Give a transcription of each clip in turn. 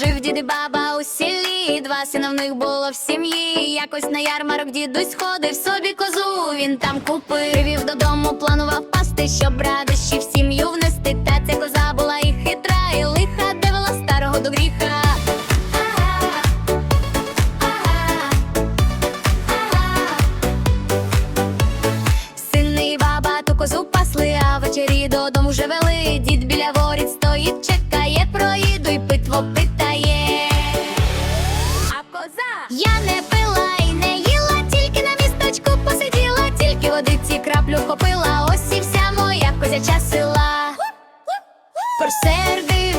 Жив дід і баба у селі, два сина в них було в сім'ї. Якось на ярмарок дідусь ходив собі козу. Він там купив, привів додому, планував пасти, щоб радощі я не пила і не їла, тільки на місточку посиділа, тільки водиці краплю хопила. Ось і вся моя козяча сила. Просердивсь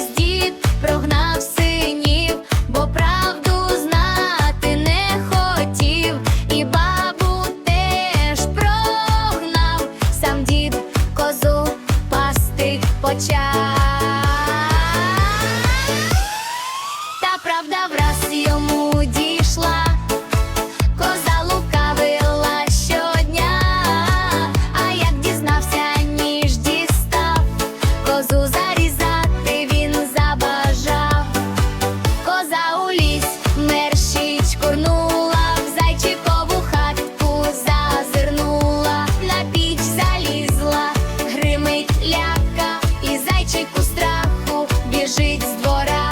біжить з двора.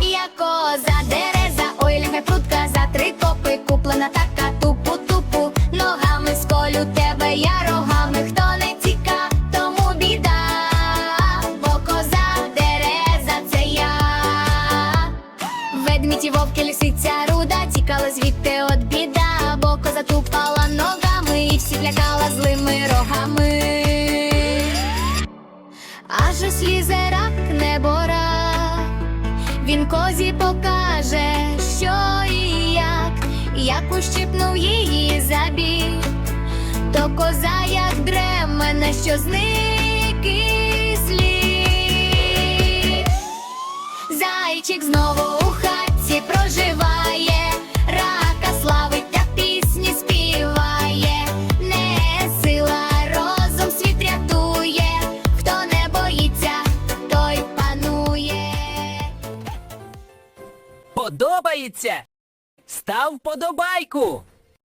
Я коза дереза, ой, ляка прутка за три копи куплена така тупу-тупу. Ногами сколю тебе, я рогами, хто не ціка, тому біда, бо коза дереза це я. Ведмідь і вовки лисиця руда тікали звідти от біда, бо коза тупала ногами і всіх лякала злими рогами. Аж ось лізе рак небора, він козі покаже, що і як, як ущипнув її за бік, то коза, як дремене, що зник і слід. Зайчик знову у хатці проживає, Подобається? Став подобайку.